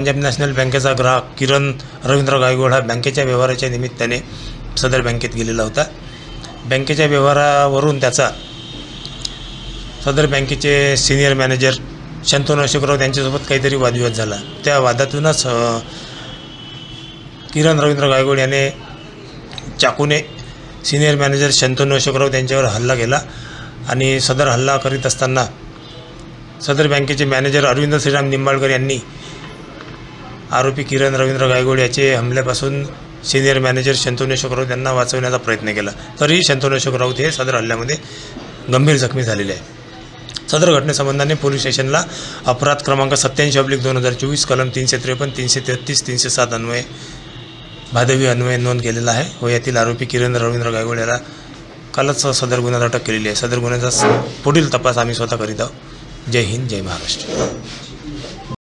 Punjab national बँकेचा ग्राहक किरण रवींद्र गायकवाड हा बँकेच्या व्यवहाराच्या निमित्ताने सदर बँकेत गेलेला होता. बँकेच्या व्यवहारावरून त्याचा सदर बँकेचे सिनियर मॅनेजर शंतनू अशोकराव त्यांच्यासोबत काहीतरी वादविवाद झाला. त्या वादातूनच किरण रवींद्र गायकवाड याने चाकूने सिनियर मॅनेजर शंतनू अशोकराव त्यांच्यावर हल्ला केला आणि सदर हल्ला करीत असताना सदर बँकेचे मॅनेजर अरविंद श्रीराम निंबाळकर यांनी आरोपी किरण रवींद्र गायगोड याचे हमल्यापासून सिनियर मॅनेजर शंतनू राऊत यांना वाचवण्याचा प्रयत्न केला. तरीही शंतनू राऊत हे सदर हल्ल्यामध्ये गंभीर जखमी झालेले आहे सदर घटनेसंबंधाने पोलीस स्टेशनला अपराध क्रमांक सत्याऐंशी अब्लिक दोन हजार चोवीस कलम तीनशे त्रेपन्न तीनशे तेहतीस तीनशे सात अन्वये भादवी अन्वये नोंद केलेला आहे. व यातील आरोपी किरण रवींद्र गायगोड याला कालच सदर गुन्ह्यात अटक केलेली आहे. सदर गुन्ह्याचा पुढील तपास आम्ही स्वतः करीत आहोत. जय हिंद जय महाराष्ट्र.